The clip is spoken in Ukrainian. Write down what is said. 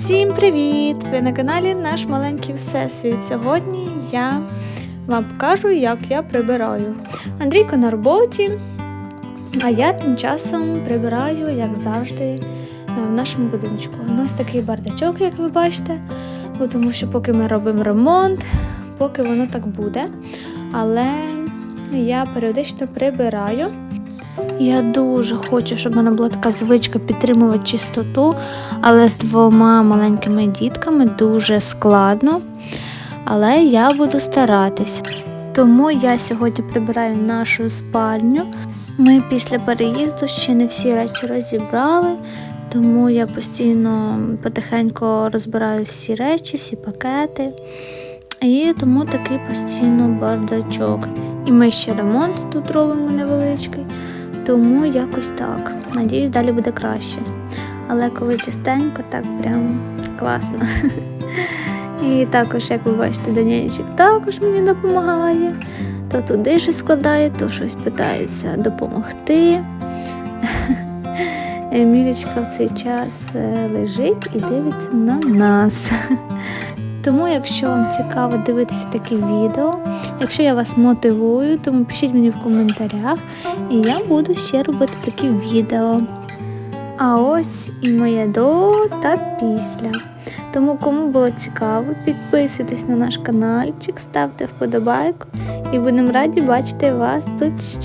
Всім привіт! Ви на каналі Наш маленький всесвіт. Сьогодні я вам покажу, як я прибираю. Андрійко на роботі, а я тим часом прибираю, як завжди, е, в нашому будиночку. У нас такий бардачок, як ви бачите, бо тому що поки ми робимо ремонт, поки воно так буде. Але я періодично прибираю. Я дуже хочу, щоб в мене була така звичка підтримувати чистоту, але з двома маленькими дітками дуже складно. Але я буду старатись. Тому я сьогодні прибираю нашу спальню. Ми після переїзду ще не всі речі розібрали, тому я постійно потихеньку розбираю всі речі, всі пакети. І тому такий постійно бардачок. І ми ще ремонт тут робимо невеличкий. Тому якось так. Надіюсь, далі буде краще. Але коли чистенько, так прям класно. І також, як ви бачите, Данєнчик також мені допомагає. То туди щось складає, то щось питається допомогти. Емілічка в цей час е, лежить і дивиться на нас. Тому, якщо вам цікаво дивитися такі відео, якщо я вас мотивую, тому пишіть мені в коментарях, і я буду ще робити такі відео. А ось і моє до та після. Тому, кому було цікаво, підписуйтесь на наш каналчик, ставте вподобайку і будемо раді бачити вас тут ще.